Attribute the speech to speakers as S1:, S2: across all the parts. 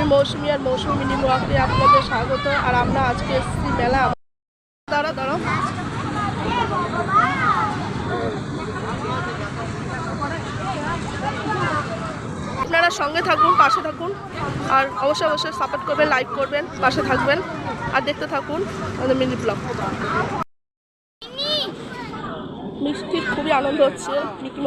S1: আমি মৌসুমি আর মৌসুমি ব্লগে আপনাদের স্বাগত। আর আমরা আজকে এসেছি মেলা। দাঁড়া দাঁড়াও। আপনারা সঙ্গে থাকুন, পাশে থাকুন। আর অবশ্যই অবশ্যই সাপোর্ট করবেন লাইক করবেন, পাশে থাকবেন। আর দেখতে থাকুন আমাদের মিনি ব্লগ। মিষ্টির খুবই আনন্দ হচ্ছে, মিকি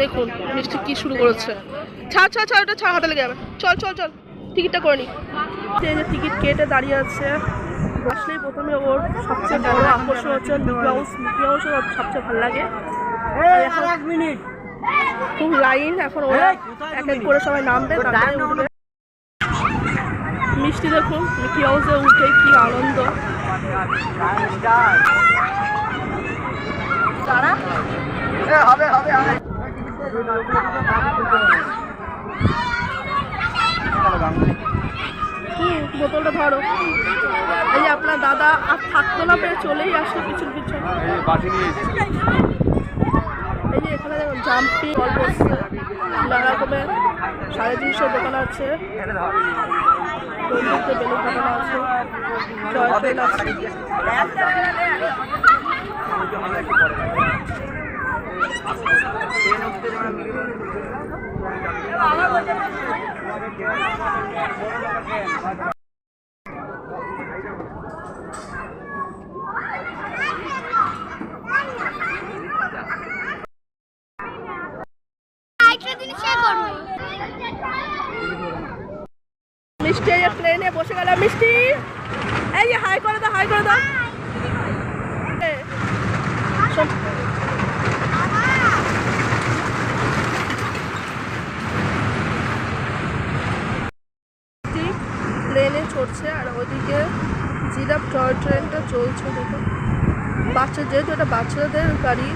S1: দেখুন মিষ্টি কি শুরু করেছে। ছাড় ছাড় ছাড় ওটা ছাড় হাতে লেগে যাবে। চল চল চল টিকিটটা করে নি। এই যে টিকিট কেটে দাঁড়িয়ে আছে। আসলেই প্রথমে ওর সবচেয়ে বড় আকর্ষণ হচ্ছে মিকি মাউস ওর সবচেয়ে ভালো লাগে। এখন খুব লাইন এখন ওরা এক এক করে সবাই নামবে মিষ্টি দেখুন মিকি হাউসে উঠে কি আনন্দ। হুম বোতলটা ধরো। এই যে আপনার দাদা আর থাকতো না পেরে চলেই আসলো পিছন পিছন। এই যে এখানে দেখুন জাম্পিং নানা রকমের সাড়ে তিনশো দোকান আছে। বেলুন আছে
S2: জিনিস শেয়ার করব
S1: মিষ্টি এই যে প্লেনে বসে গেল মিষ্টি। এই যে হাই করে দাও হাই করে দাও। প্লেনে চড়ছে, আর ওইদিকে জিরাপ টয় ট্রেনটা চলছে দেখুন বাচ্চা, যেহেতু এটা বাচ্চাদের গাড়ি,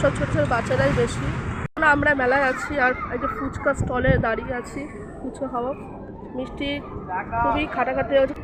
S1: সব ছোটো ছোটো বাচ্চারাই বেশি। আমরা মেলায় আছি, আর যে ফুচকা স্টলে দাঁড়িয়ে আছি, ফুচকা খাওয়া মিষ্টি খুবই খাটাখাটি হচ্ছে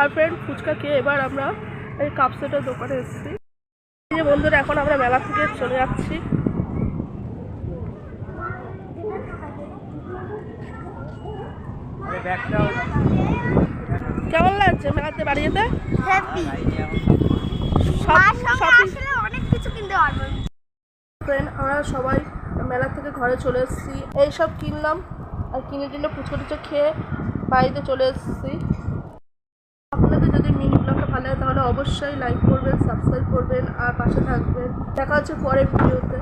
S1: হ্যাঁ ফ্রেন্ড ফুচকা খেয়ে এবার আমরা এই কাপ সেটের দোকানে এসেছি। যে বন্ধুরা এখন আমরা মেলা থেকে চলে যাচ্ছি। কেমন লাগছে মেলাতে বাড়ি যেতে ফ্রেন্ড আমরা সবাই মেলা থেকে ঘরে চলে এসেছি। এইসব কিনলাম আর কিনে টিনে ফুচকা টুচকা খেয়ে বাড়িতে চলে এসেছি। আপনাদের যদি মিনি ব্লগটা ভালো লাগে, তাহলে অবশ্যই লাইক করবেন সাবস্ক্রাইব করবেন, আর পাশে থাকবেন। দেখা হচ্ছে পরের ভিডিওতে